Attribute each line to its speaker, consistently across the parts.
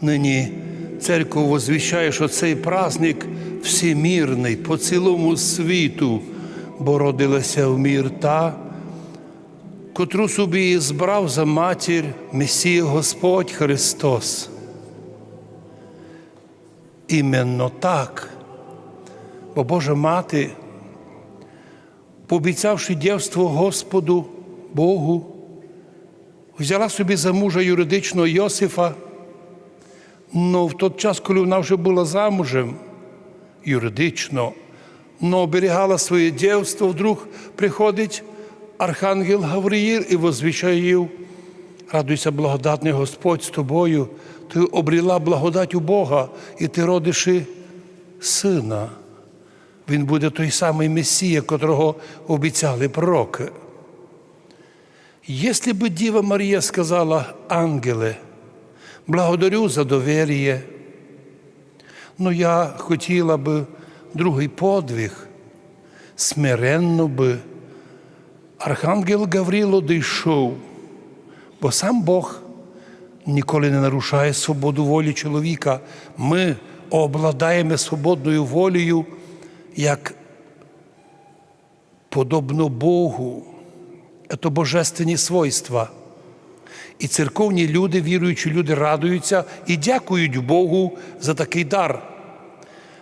Speaker 1: Нині церква возвіщає, що цей праздник всемірний по цілому світу, бо родилася в мір та, котру собі збрав за матір Месія Господь Христос. Іменно так, бо Божа мати, пообіцявши дівство Господу Богу, взяла собі за мужа юридичного Йосифа. Ну, в той час, коли вона вже була замужем юридично, но оберігала своє дівство, вдруг приходить архангел Гавриїл і возвіщає їй, радуйся, благодатний Господь з тобою, ти обріла благодать у Бога, і ти родиш сина. Він буде той самий Месія, котрого обіцяли пророки. Якщо би Діва Марія сказала ангеле, благодарю за довір'я, ну я хотіла би другий подвиг, смиренно би Архангел Гаврило дійшов, бо сам Бог ніколи не нарушає свободу волі чоловіка. Ми обладаємо свободною волею, як подобно Богу. Це божественні свойства. І церковні люди, віруючі люди, радуються і дякують Богу за такий дар.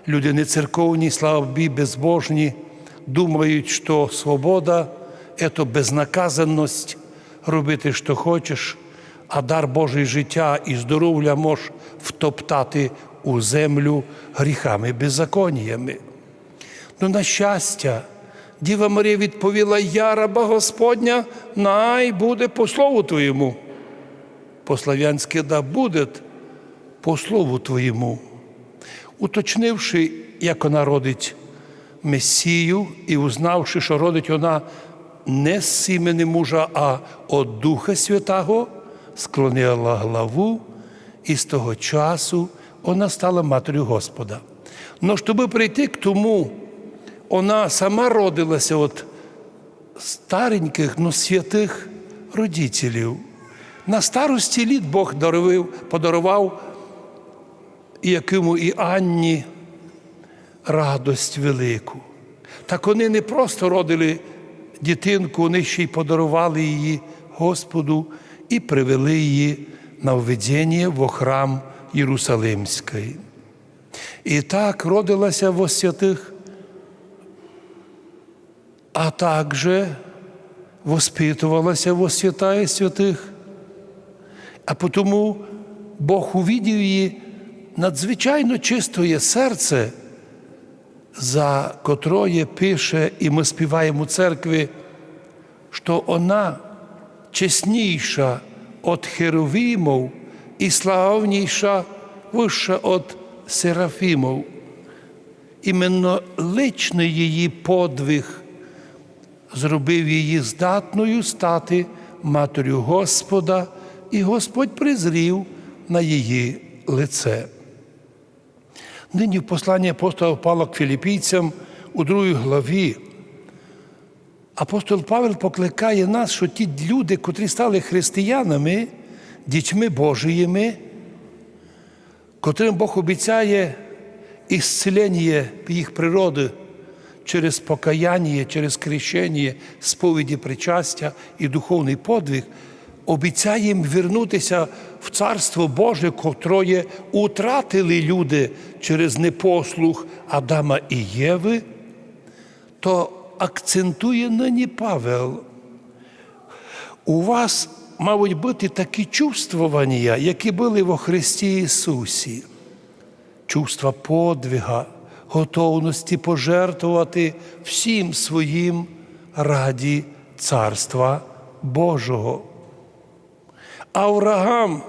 Speaker 1: Люди не церковні, слава безбожні, думають, що свобода це безнаказаність, робити, що хочеш, а дар Божий життя і здоров'я можеш втоптати у землю гріхами, беззаконіями. Ну, на щастя, Діва Марія відповіла: Я раба Господня, най буде по слову Твоєму. По-слав'янськи да буде по слову Твоєму. Уточнивши, як вона родить Месію, і узнавши, що родить вона не з імені мужа, а від Духа Святого, склонила главу, і з того часу вона стала матір'ю Господа. Но щоб прийти к тому, вона сама родилася від стареньких, но святих родителів. На старості літ Бог дарував, подарував і Якиму і Анні радость велику. Так вони не просто родили дитинку, вони ще й подарували її Господу і привели її на введення в храм Єрусалимський. І так родилася во святих, а також воспитувалася во святая святих. А тому Бог увидів її надзвичайно чистое серце, за котроє пише, і ми співаємо у церкві, що вона чесніша від херовімов і славніша вища від серафімов. Іменно личний її подвиг зробив її здатною стати матір'ю Господа, і Господь призрів на її лице. Нині в посланні апостола Павла к філіпійцям у другій главі апостол Павел покликає нас, що ті люди, котрі стали християнами, дітьми Божіїми, котрим Бог обіцяє ісцелення їх природи через покаяння, через крещення, сповіді причастя і духовний подвиг, обіцяє їм вернутися в Царство Боже, котроє утратили люди через непослух Адама і Єви, то акцентує нині Павел. У вас мають бути такі чувствування, які були во Христі Ісусі, чувства подвига, готовності пожертвувати всім своїм раді Царства Божого. Авраам,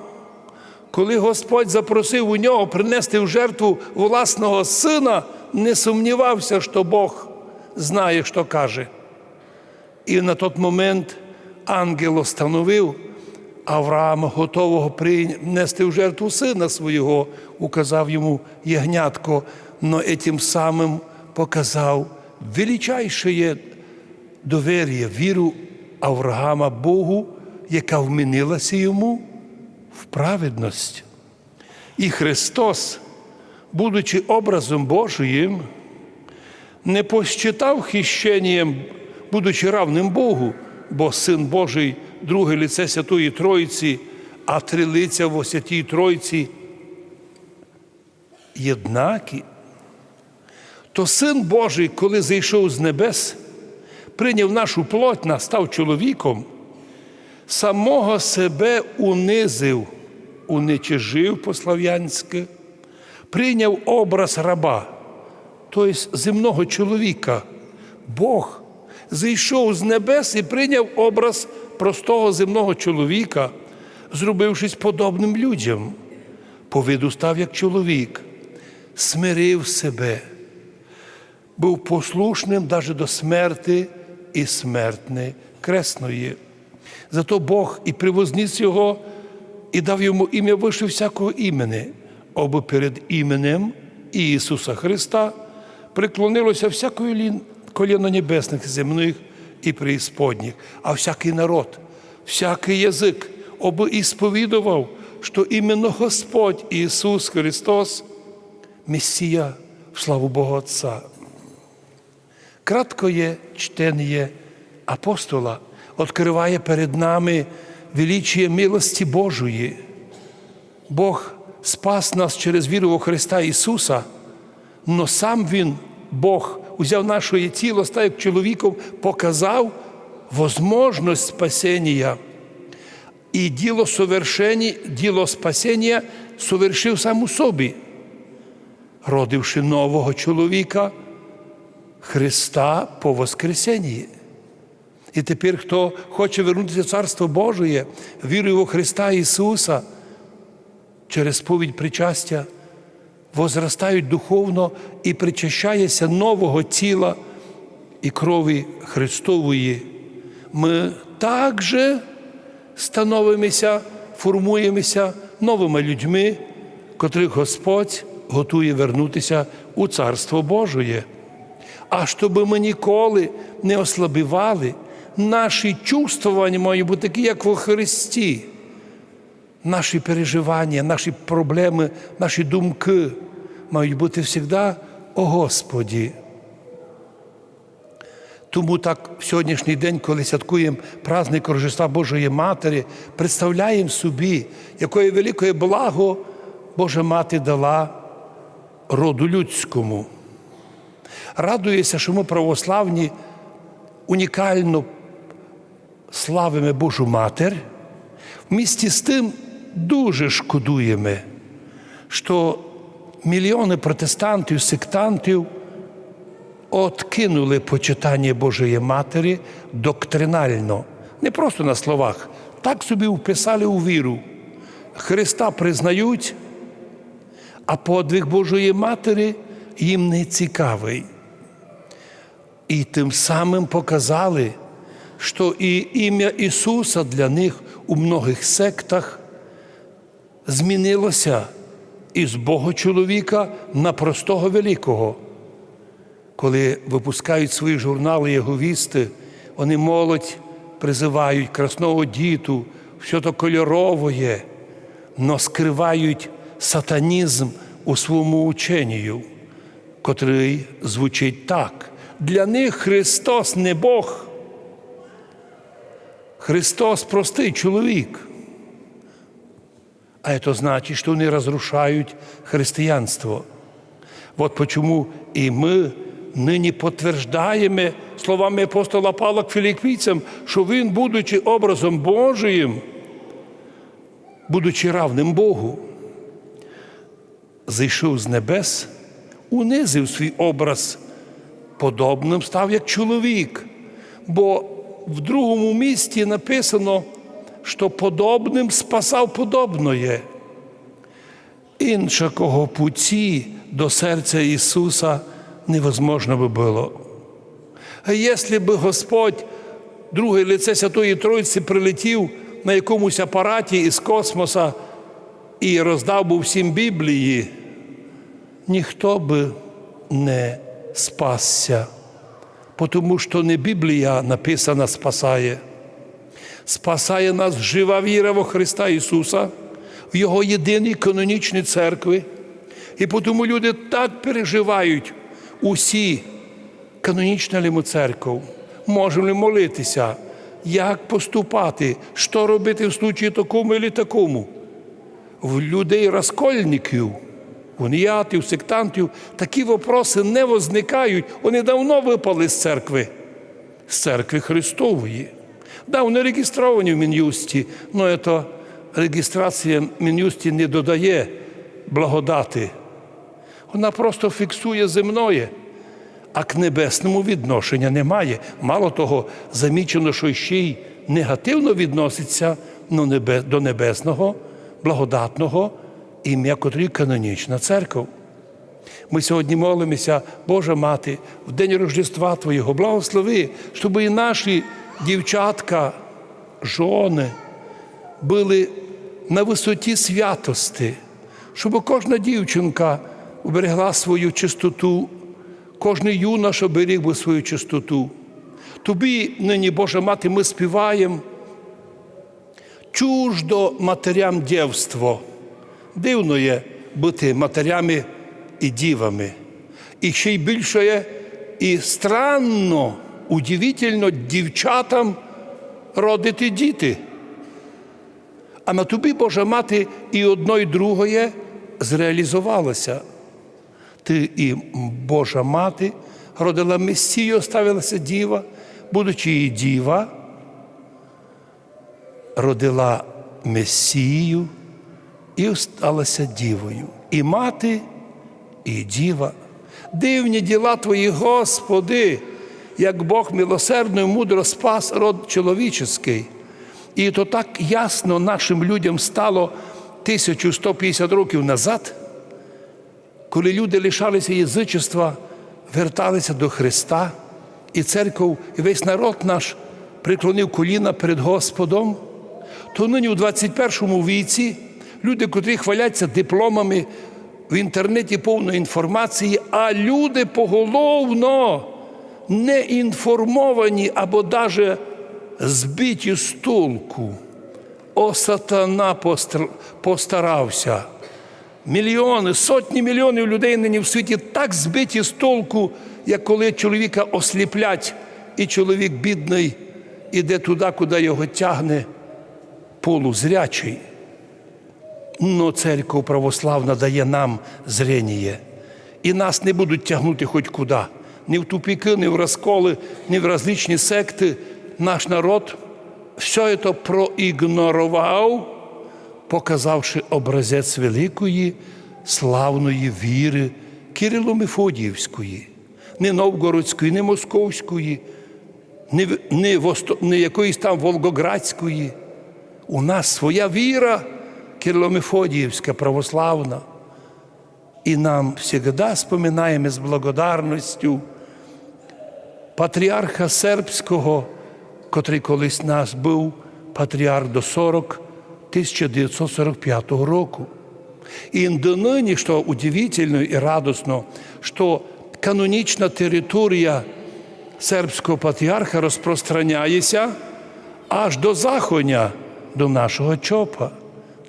Speaker 1: коли Господь запросив у нього принести в жертву власного сина, не сумнівався, що Бог знає, що каже. І на той момент ангел остановив Авраама, готового принести в жертву сина свого, указав йому ягнятко, но этим самим показав величайше довір'я, віру Авраама Богу, яка вмінилася йому в праведність. І Христос, будучи образом Божиїм, не посчитав хищенням, будучи равним Богу, бо Син Божий, друге лице Святої Троїці, а три лиця в Святій Тройці єднакі. То Син Божий, коли зійшов з небес, прийняв нашу плоть, став чоловіком, самого себе унизив, уничижив по-слав'янськи, прийняв образ раба, тобто земного чоловіка. Бог зійшов з небес і прийняв образ простого земного чоловіка, зробившись подобним людям. По виду став як чоловік, смирив себе, був послушним навіть до смерти і смертне кресної. Зато Бог і привозніс його, і дав йому ім'я вище всякого імені, аби перед іменем Ісуса Христа приклонилося всякої лін коліно небесних, земних і преісподніх, а всякий народ, всякий язик, аби і сповідував, що іменно Господь Ісус Христос, Месія в славу Бога Отця. Краткоє чтення апостола відкриває перед нами величіє милості Божої. Бог спас нас через віру у Христа Ісуса, но сам Він, Бог, узяв наше тіло, став як чоловіком, показав возможність спасіння. І діло совершення, діло спасіння совершив сам у собі, родивши нового чоловіка, Христа по Воскресенні. І тепер, хто хоче вернутися в Царство Божє, вірує у Христа Ісуса, через сповідь причастя, возростають духовно і причащається нового тіла і крові Христової. Ми також становимося, формуємося новими людьми, котрих Господь готує вернутися у Царство Божє. А щоб ми ніколи не ослабівали, наші чувствування мають бути такі, як во Христі. Наші переживання, наші проблеми, наші думки мають бути завжди о Господі. Тому так в сьогоднішній день, коли святкуємо праздник Рождества Божої Матері, представляємо собі, якої великої благо Божа Мати дала роду людському. Радується, що ми православні унікально славимо Божу Матір, в місті з тим дуже шкодуємо, що мільйони протестантів, сектантів откинули почитання Божої Матері доктринально, не просто на словах, так собі вписали у віру. Христа признають, а подвиг Божої Матері їм не цікавий. І тим самим показали, що і ім'я Ісуса для них у многих сектах змінилося із Бога чоловіка на простого великого. Коли випускають свої журнали Єговісти, вони молодь призивають красного діту, все то кольорове, но скривають сатанізм у своєму ученню, котрий звучить так. Для них Христос не Бог. Христос простий чоловік. А це значить, що вони розрушають християнство. От почому і ми нині підтверджуємо словами апостола Павла к філіппійцям, що він, будучи образом Божиїм, будучи равним Богу, зійшов з небес, унизив свій образ, подобним став як чоловік. Бо в другому місті написано, що подобним спасав подобноє. Іншого путі до серця Ісуса невозможно би було. А якщо б Господь, друге лице Святої Троїці, прилетів на якомусь апараті із космоса і роздав би всім Біблії, ніхто би не спасся, тому що не Біблія написана спасає. Спасає нас жива віра во Христа Ісуса, в Його єдиній канонічній церкві. І тому люди так переживають усі канонічна ли ми церков, можемо ли молитися, як поступати, що робити в случаї такому і такому. В людей розкольників, уніатів, сектантів такі вопроси не возникають. Вони давно випали з церкви, з церкви Христової. Да, вони реєстровані в Мін'юсті, але це реєстрація в Мін'юсті не додає благодати. Вона просто фіксує земное, а к небесному відношення немає. Мало того, замічено, що ще й негативно відноситься ну, до небесного, благодатного ім'я, котрий канонічна церква. Ми сьогодні молимося, Божа Мати, в день Рождества Твоєго, благослови, щоб і наші дівчатка, жони були на висоті святости, щоб кожна дівчинка уберегла свою чистоту, кожен юноша беріг би свою чистоту. Тобі, нині, Божа Мати, ми співаємо чуждо матерям дівство. Дивно є бути матерями і дівами. І ще й більше є і странно, удивительно дівчатам родити діти. А на тобі, Божа мати, і одно, і другое зреалізувалося. Ти і Божа мати родила Месію, ставилася діва, будучи і діва, родила Месію і сталася дівою. І мати, і діва. Дивні діла Твої, Господи, як Бог милосердно і мудро спас род чоловічий. І то так ясно нашим людям стало 1150 років назад, коли люди лишалися язичества, верталися до Христа, і церков, і весь народ наш приклонив коліна перед Господом, то нині у 21 віці люди, котрі хваляться дипломами в інтернеті повно інформації, а люди поголовно не інформовані або навіть збиті з толку. О, сатана постарався. Мільйони, сотні мільйонів людей нині в світі так збиті з толку, як коли чоловіка осліплять, і чоловік бідний іде туди, куди його тягне полузрячий. Но церква православна дає нам зрення. І нас не будуть тягнути хоч куди. Ні в тупіки, ні в розколи, ні в различні секти. Наш народ все це проігнорував, показавши образець великої славної віри Кирило-Мефодіївської, не Новгородської, не Московської, не, не, не якоїсь там Волгоградської. У нас своя віра Кирило-Мефодіївська православна. І нам завжди споминаємо з благодарністю патріарха сербського, котрий колись нас був патріарх до 40 1945 року. І донині, що удивительно і радосно, що канонічна територія сербського патріарха розпространяється аж до Захоня, до нашого ЧОПа,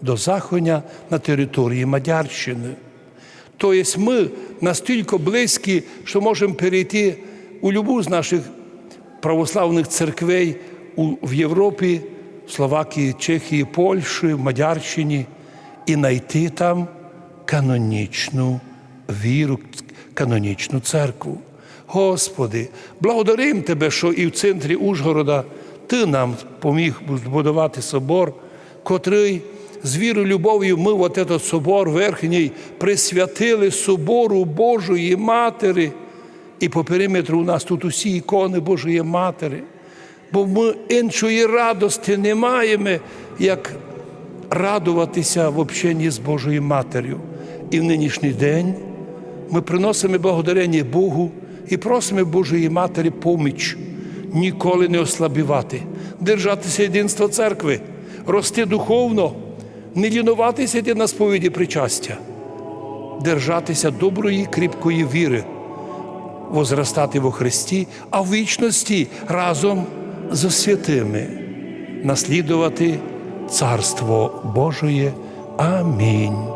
Speaker 1: до Захоня на території Мадярщини. Тобто ми настільки близькі, що можемо перейти у любу з наших православних церквей в Європі, Словакії, Чехії, Польщі, Мадярщині і знайти там канонічну віру, канонічну церкву. Господи, благодарим Тебе, що і в центрі Ужгорода Ти нам поміг збудувати собор, котрий з вірою любов'ю ми от этот собор верхній присвятили собору Божої Матері. І по периметру у нас тут усі ікони Божої Матері. Бо ми іншої радості не маємо, як радуватися в общенні з Божою Матір'ю. І в нинішній день ми приносимо благодарення Богу і просимо Божої Матері поміч, ніколи не ослабівати, держатися єдинства церкви, рости духовно, не лінуватися йти на сповіді причастя, держатися доброї, кріпкої віри, возростати во Христі, а в вічності разом з святими наслідувати Царство Божоє. Амінь.